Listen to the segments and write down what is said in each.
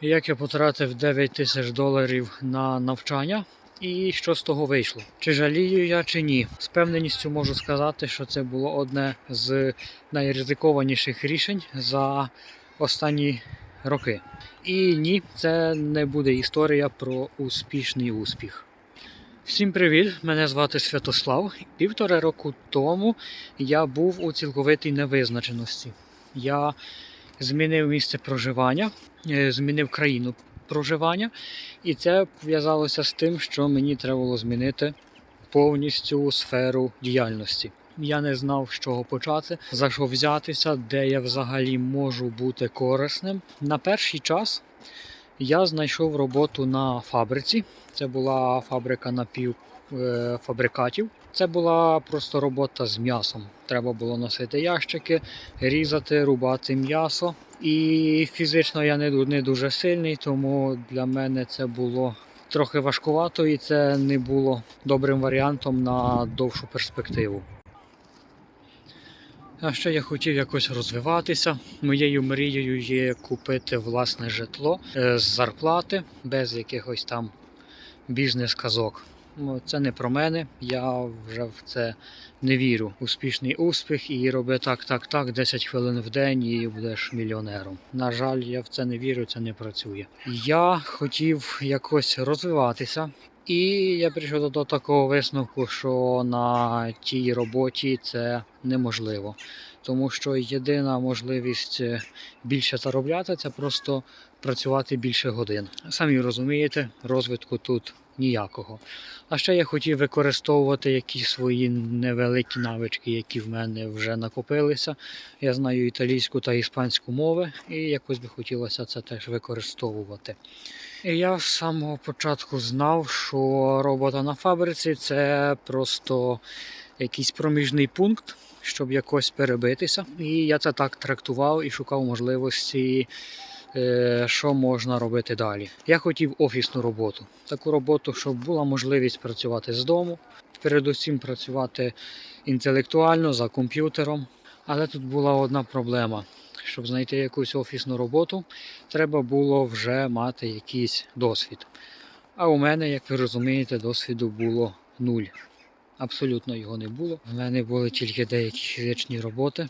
Як я потратив 9 тисяч доларів на навчання, і що з того вийшло? Чи жалію я, чи ні? З певненістю можу сказати, що це було одне з найризикованіших рішень за останні роки. І ні, це не буде історія про успішний успіх. Всім привіт! Мене звати Святослав. Півтора року тому я був у цілковитій невизначеності. Я змінив місце проживання, змінив країну проживання, і це пов'язалося з тим, що мені треба було змінити повністю сферу діяльності. Я не знав, з чого почати, за що взятися, де я взагалі можу бути корисним. На перший час я знайшов роботу на фабриці. Це була фабрика напівфабрикатів. Це була просто робота з м'ясом. Треба було носити ящики, різати, рубати м'ясо. І фізично я не, дуже сильний, тому для мене це було трохи важкувато і це не було добрим варіантом на довшу перспективу. А ще я хотів якось розвиватися. Моєю мрією є купити власне житло е, з зарплати, без якихось там бізнес-казок. Ну, це не про мене, я вже в це не вірю. Успішний успіх і роби так, так, так, 10 хвилин в день і будеш мільйонером. На жаль, я в це не вірю, це не працює. Я хотів якось розвиватися. І я прийшов до такого висновку, що на тій роботі це неможливо. Тому що єдина можливість е, більше заробляти це просто працювати більше годин. Самі розумієте, розвитку тут ніякого. А ще я хотів використовувати якісь свої невеликі навички, які в мене вже накопилися. Я знаю італійську та іспанську мови, і якось би хотілося це теж використовувати. І я з самого початку знав, що робота на фабриці це просто якийсь проміжний пункт, щоб якось перебитися. І я це так трактував і шукав можливості, е, що можна робити далі. Я хотів офісну роботу, таку роботу, щоб була можливість працювати з дому, передусім працювати інтелектуально за комп'ютером. Але тут була одна проблема. Щоб знайти якусь офісну роботу, треба було вже мати якийсь досвід. А у мене, як ви розумієте, досвіду було нуль. Абсолютно його не було. У мене були тільки деякі фізичні роботи.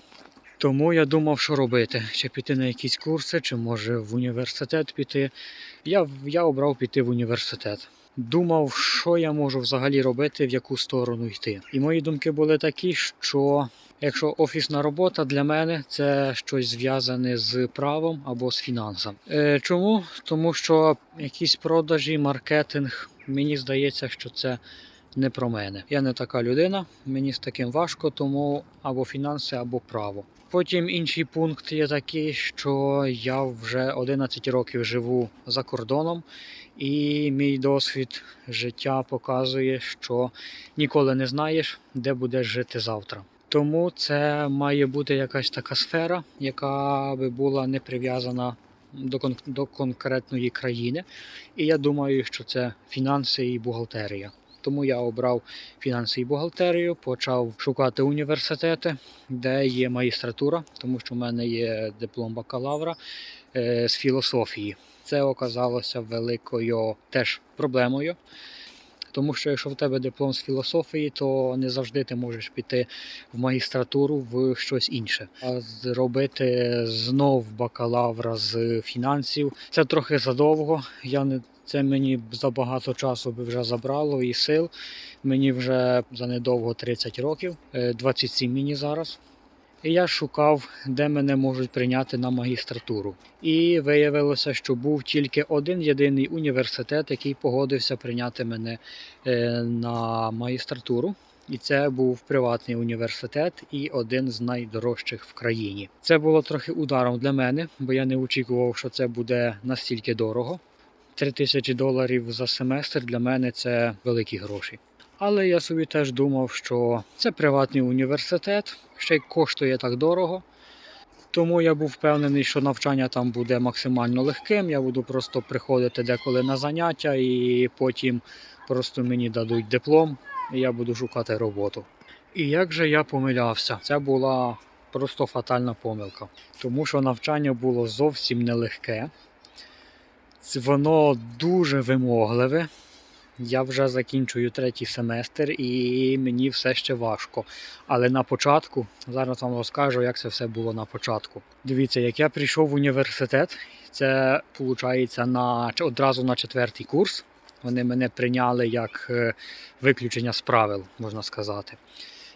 Тому я думав, що робити. Чи піти на якісь курси, чи може в університет піти. Я, я обрав піти в університет. Думав, що я можу взагалі робити, в яку сторону йти. І мої думки були такі, що якщо офісна робота для мене це щось зв'язане з правом або з фінансами. Е, чому? Тому що якісь продажі, маркетинг, мені здається, що це не про мене. Я не така людина, мені з таким важко, тому або фінанси, або право. Потім інший пункт є такий, що я вже 11 років живу за кордоном, і мій досвід життя показує, що ніколи не знаєш, де будеш жити завтра. Тому це має бути якась така сфера, яка би була не прив'язана до, кон- до конкретної країни. І я думаю, що це фінанси і бухгалтерія. Тому я обрав фінанси і бухгалтерію, почав шукати університети, де є магістратура, тому що в мене є диплом бакалавра е, з філософії. Це оказалося великою теж проблемою. Тому що якщо в тебе диплом з філософії, то не завжди ти можеш піти в магістратуру в щось інше. А зробити знов бакалавра з фінансів це трохи задовго. Я не це мені забагато часу би вже забрало і сил. Мені вже за недовго 30 років, е, 27 мені зараз. І я шукав, де мене можуть прийняти на магістратуру. І виявилося, що був тільки один єдиний університет, який погодився прийняти мене е, на магістратуру. І це був приватний університет і один з найдорожчих в країні. Це було трохи ударом для мене, бо я не очікував, що це буде настільки дорого. 3 тисячі доларів за семестр для мене це великі гроші. Але я собі теж думав, що це приватний університет, ще й коштує так дорого. Тому я був впевнений, що навчання там буде максимально легким. Я буду просто приходити деколи на заняття, і потім просто мені дадуть диплом, і я буду шукати роботу. І як же я помилявся? Це була просто фатальна помилка, тому що навчання було зовсім нелегке. Воно дуже вимогливе. Я вже закінчую третій семестр і мені все ще важко. Але на початку, зараз вам розкажу, як це все було на початку. Дивіться, як я прийшов в університет, це виходить на, одразу на четвертий курс. Вони мене прийняли як е, виключення з правил, можна сказати.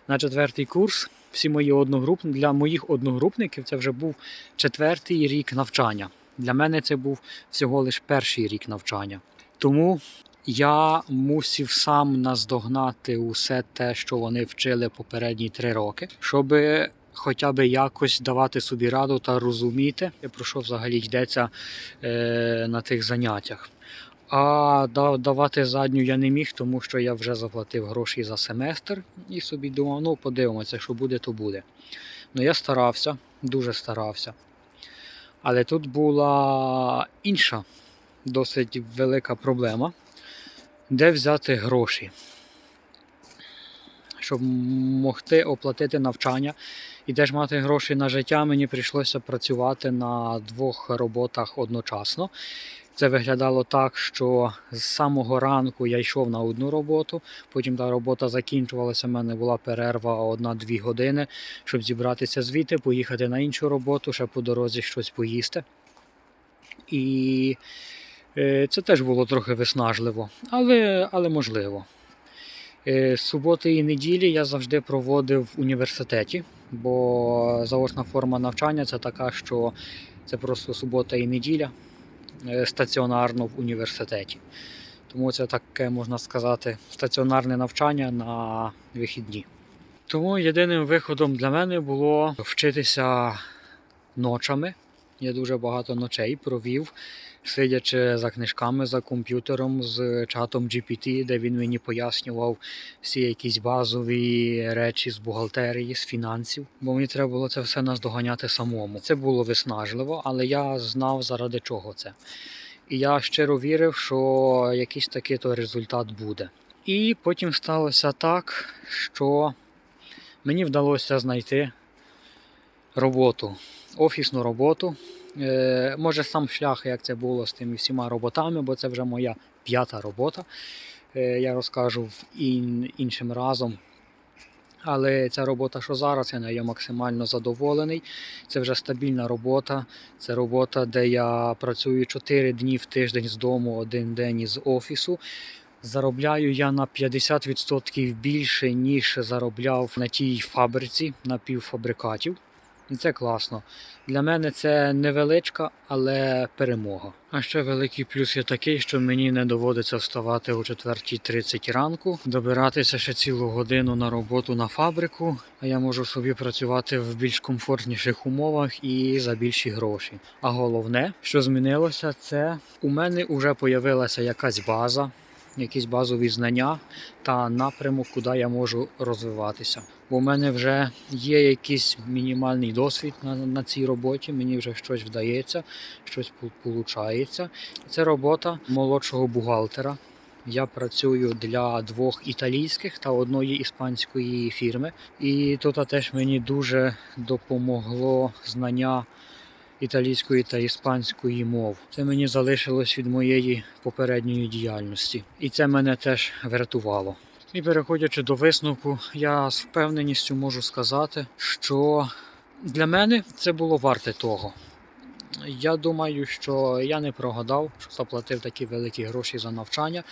На четвертий курс всі мої одногрупники, для моїх одногрупників це вже був четвертий рік навчання. Для мене це був всього лише перший рік навчання. Тому я мусив сам наздогнати усе те, що вони вчили попередні три роки, щоб хоча б якось давати собі раду та розуміти, про що взагалі йдеться е, на тих заняттях. А давати задню я не міг, тому що я вже заплатив гроші за семестр і собі думав, ну подивимося, що буде, то буде. Ну я старався, дуже старався. Але тут була інша досить велика проблема, де взяти гроші, щоб могти оплатити навчання. І теж мати гроші на життя, мені прийшлося працювати на двох роботах одночасно. Це виглядало так, що з самого ранку я йшов на одну роботу, потім та робота закінчувалася. в мене була перерва одна-дві години, щоб зібратися звідти, поїхати на іншу роботу, ще по дорозі щось поїсти. І е, це теж було трохи виснажливо, але, але можливо. Е, Суботи і неділі я завжди проводив в університеті, бо заочна форма навчання це така, що це просто субота і неділя стаціонарно в університеті. Тому це таке, можна сказати, стаціонарне навчання на вихідні. Тому єдиним виходом для мене було вчитися ночами. Я дуже багато ночей провів, сидячи за книжками, за комп'ютером з чатом GPT, де він мені пояснював всі якісь базові речі з бухгалтерії, з фінансів. Бо мені треба було це все наздоганяти самому. Це було виснажливо, але я знав заради чого це. І я щиро вірив, що якийсь такий то результат буде. І потім сталося так, що мені вдалося знайти роботу, офісну роботу. Е, може, сам шлях, як це було з тими всіма роботами, бо це вже моя п'ята робота. Е, я розкажу іншим разом. Але ця робота, що зараз, я нею максимально задоволений. Це вже стабільна робота. Це робота, де я працюю 4 дні в тиждень з дому, один день із офісу. Заробляю я на 50% більше, ніж заробляв на тій фабриці напівфабрикатів. І це класно. Для мене це невеличка, але перемога. А ще великий плюс є такий, що мені не доводиться вставати о 4.30 ранку, добиратися ще цілу годину на роботу на фабрику, а я можу собі працювати в більш комфортніших умовах і за більші гроші. А головне, що змінилося, це у мене вже появилася якась база, якісь базові знання та напрямок, куди я можу розвиватися. Бо в мене вже є якийсь мінімальний досвід на, на цій роботі, мені вже щось вдається, щось виходить. Це робота молодшого бухгалтера. Я працюю для двох італійських та одної іспанської фірми. І тут теж мені дуже допомогло знання італійської та іспанської мов. Це мені залишилось від моєї попередньої діяльності. І це мене теж врятувало. І переходячи до висновку, я з впевненістю можу сказати, що для мене це було варте того. Я думаю, що я не прогадав, що заплатив такі великі гроші за навчання.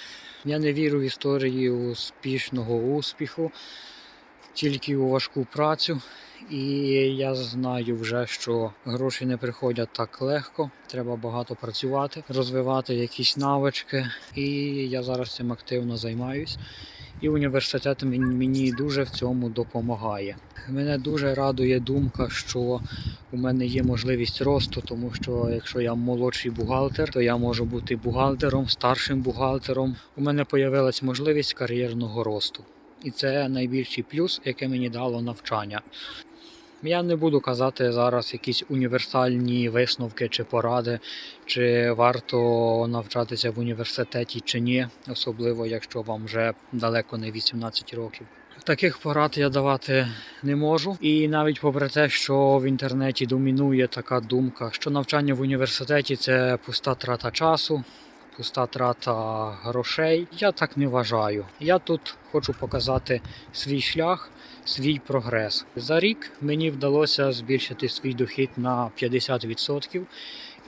Я не вірю в історії успішного успіху, тільки у важку працю. І я знаю вже, що гроші не приходять так легко. Треба багато працювати, розвивати якісь навички. І я зараз цим активно займаюсь. І університет мені, дуже в цьому допомагає. Мене дуже радує думка, що у мене є можливість росту, тому що якщо я молодший бухгалтер, то я можу бути бухгалтером, старшим бухгалтером. У мене з'явилась можливість кар'єрного росту. І це найбільший плюс, яке мені дало навчання. Я не буду казати зараз якісь універсальні висновки чи поради, чи варто навчатися в університеті чи ні, особливо якщо вам вже далеко не 18 років. Таких порад я давати не можу. І навіть попри те, що в інтернеті домінує така думка, що навчання в університеті це пуста трата часу, пуста трата грошей. Я так не вважаю. Я тут хочу показати свій шлях, свій прогрес. За рік мені вдалося збільшити свій дохід на 50%.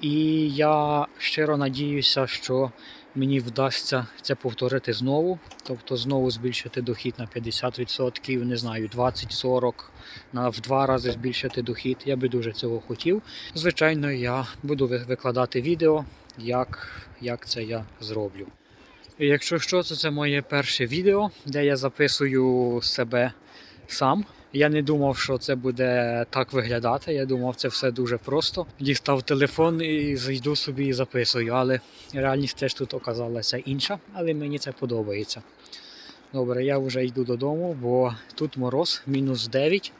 І я щиро надіюся, що мені вдасться це повторити знову. Тобто знову збільшити дохід на 50%, не знаю, 20-40, на в два рази збільшити дохід. Я би дуже цього хотів. Звичайно, я буду викладати відео, як, як це я зроблю. Якщо що, то це моє перше відео, де я записую себе сам. Я не думав, що це буде так виглядати. Я думав, це все дуже просто. Дістав телефон і зайду собі і записую. Але реальність теж тут оказалася інша, але мені це подобається. Добре, я вже йду додому, бо тут мороз, мінус 9.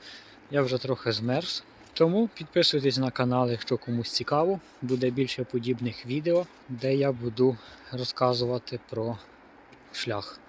Я вже трохи змерз. Тому підписуйтесь на канал, якщо комусь цікаво. Буде більше подібних відео, де я буду розказувати про шлях.